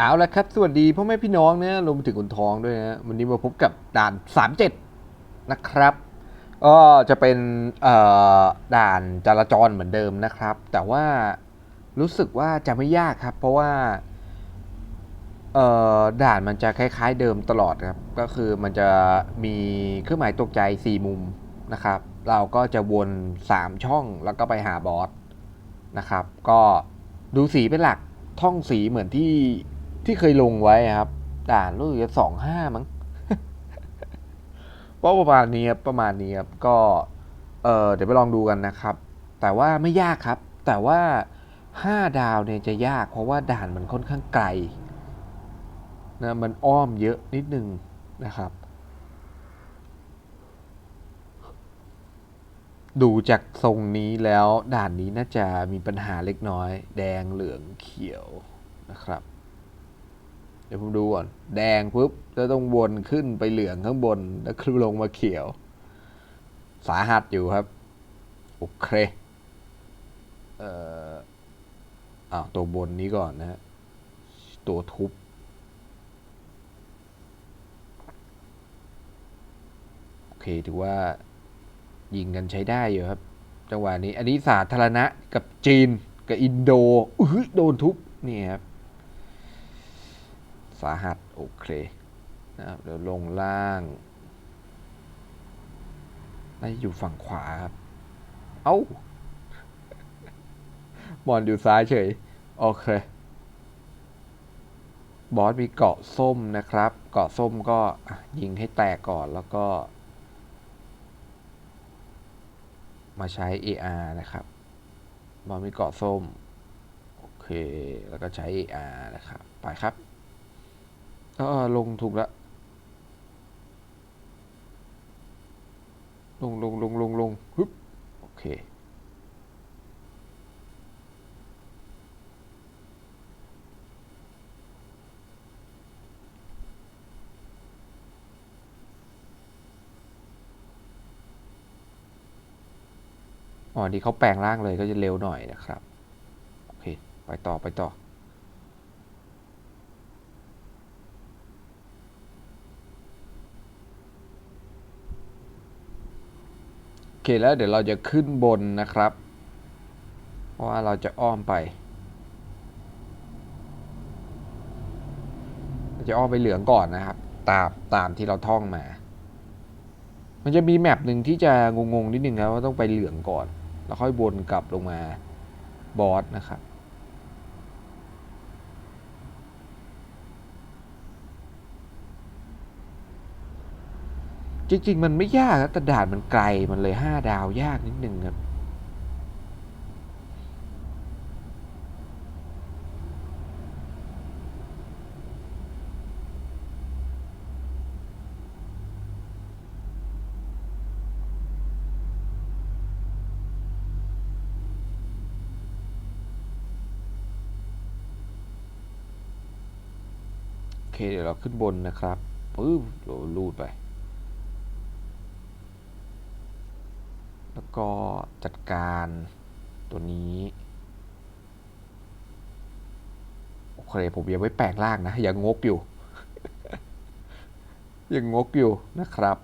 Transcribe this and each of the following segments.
เอาละครับ สวัสดีพ่อแม่พี่น้องนะรวมไปถึงคนท้องด้วยนะวันนี้มาพบกับด่าน 37 นะครับ ก็จะเป็นด่านจราจรเหมือนเดิมนะครับ แต่ว่ารู้สึกว่าจะไม่ยากครับ เพราะว่าด่านมันจะคล้าย ๆ เดิมตลอดครับ ก็คือมันจะมีเครื่องหมายตกใจ 4 มุมนะครับ เราก็จะวน 3 ช่องแล้วก็ไปหาบอสนะครับ ก็ดูสีเป็นหลักท่องสีเหมือนที่ ที่เคยลงไว้ครับด่านรู้สึกจะสองห้ามั้งก็ประมาณนี้ครับประมาณนี้ครับก็เออเดี๋ยวไปลองดูกันนะครับ แต่ว่าไม่ยากครับ แต่ว่าห้าดาวเนี่ยจะยาก เพราะว่าด่านมันค่อนข้างไกลนะมันอ้อมเยอะนิดนึงนะครับ ดูจากทรงนี้แล้วด่านนี้น่าจะมีปัญหาเล็กน้อย แดงเหลืองเขียวนะครับ เดี๋ยวผมดูก่อน แดงปุ๊บจะต้องวนขึ้นไปเหลืองข้างบน แล้วขึ้นลงมาเขียว สาหัสอยู่ครับ โอเค เอ่ออ้าวตัวบนนี้ก่อนนะฮะ ตัวทุบโอเคถือว่า ยิงกันใช้ได้อยู่ครับ จังหวะนี้ อันนี้สาธารณะกับจีน กับอินโดอื้อโดนทุบ นี่ครับ สาหัสโอเคนะครับเดี๋ยวลงล่างน่าจะอยู่ฝั่งขวาครับ เอ้าบอลอยู่ซ้ายเฉย โอเค บอสมีเกาะส้มนะครับ เกาะส้มก็ยิงให้แตกก่อนแล้วก็ มาใช้ AR นะครับ บอลมีเกาะส้ม โอเค แล้วก็ใช้ AR นะครับ ไปครับ ออลงถูกแล้วลงลงลงลงลงฮึบโอเค อ๋อ นี่เขาแปลงร่างเลยก็จะเร็วหน่อยนะครับ โอเค ไปต่อไปต่อ เคแล้วเดี๋ยวเราจะขึ้นบนนะครับ เพราะว่าเราจะอ้อมไปเราจะอ้อมไปเหลืองก่อนนะครับ ตามตามที่เราท่องมา มันจะมีแมปหนึ่งที่จะงงๆนิดนึงครับว่าต้องไปเหลืองก่อน แล้วค่อยวนกลับลงมาบอสนะครับ จริง ๆ มันไม่ยากครับแต่ด่านมันไกลมันเลยห้าดาวยากนิดนึงครับโอเคเดี๋ยวเราขึ้นบนนะครับปึ๊บเราลูดไป แล้วก็จัดการตัวนี้โอเคผมยังไม่แปลงร่างนะ ยังงกอยู่ ยังงกอยู่นะครับ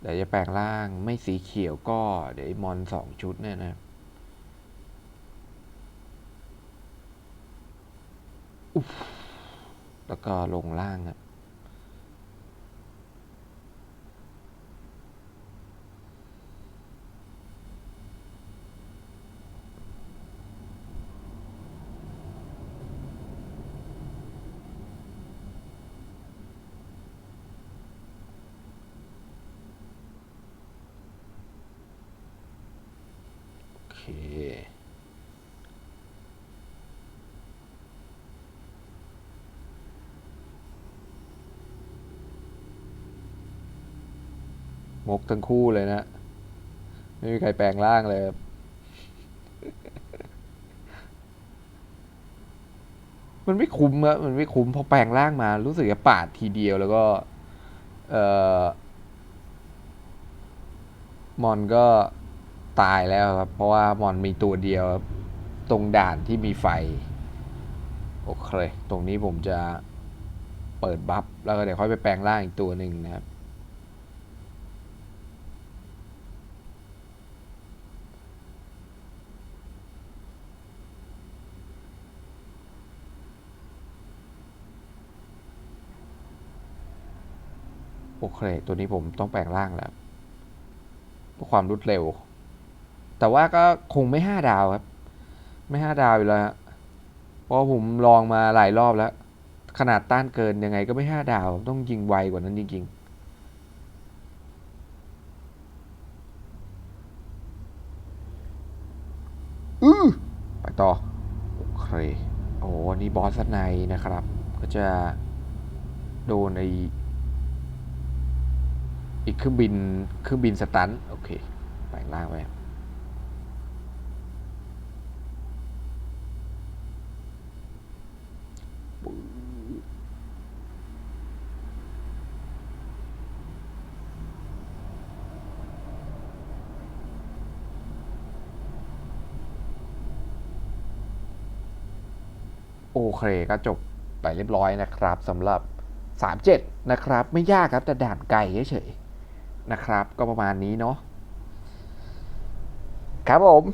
เดี๋ยวจะแปลงร่างไม่สีเขียวก็เดี๋ยวมอนสองชุดเนี่ยนะแล้วก็ลงล่างครับโอเคงกทั้งคู่เลยนะ ไม่มีใครแปลงร่างเลยครับมันไม่คุ้มอะมันไม่คุ้มพอแปลงร่างมา รู้สึกจะปาดทีเดียวแล้วก็ เอ่อ มอนก็ ตายแล้วครับ เพราะว่ามอนมีตัวเดียวตรงด่านที่มีไฟ โอเค ตรงนี้ผมจะเปิดบัฟ แล้วก็เดี๋ยวค่อยไปแปลงร่างอีกตัวหนึ่งนะครับโอเค ตัวนี้ผมต้องแปลงร่างแล้วเพื่อความรวดเร็ว แต่ว่าก็คงไม่ห้าดาวครับ ไม่ห้าดาวอยู่แล้วฮะเพราะผมลองมาหลายรอบแล้ว ขนาดต้านเกินยังไงก็ไม่ห้าดาว ต้องยิงไวกว่านั้นจริง ๆอือไปต่อ โอเค โอ้นี่บอสในนะครับ ก็จะโดนไออีกเครื่องบินเครื่องบินสตันท์โอเคแปลงร่างไว้ โอเคก็จบไปเรียบร้อยนะครับสำหรับ 37 นะครับ ไม่ยากครับแต่ด่านไกลเฉยๆนะครับ ก็ประมาณนี้เนาะครับผม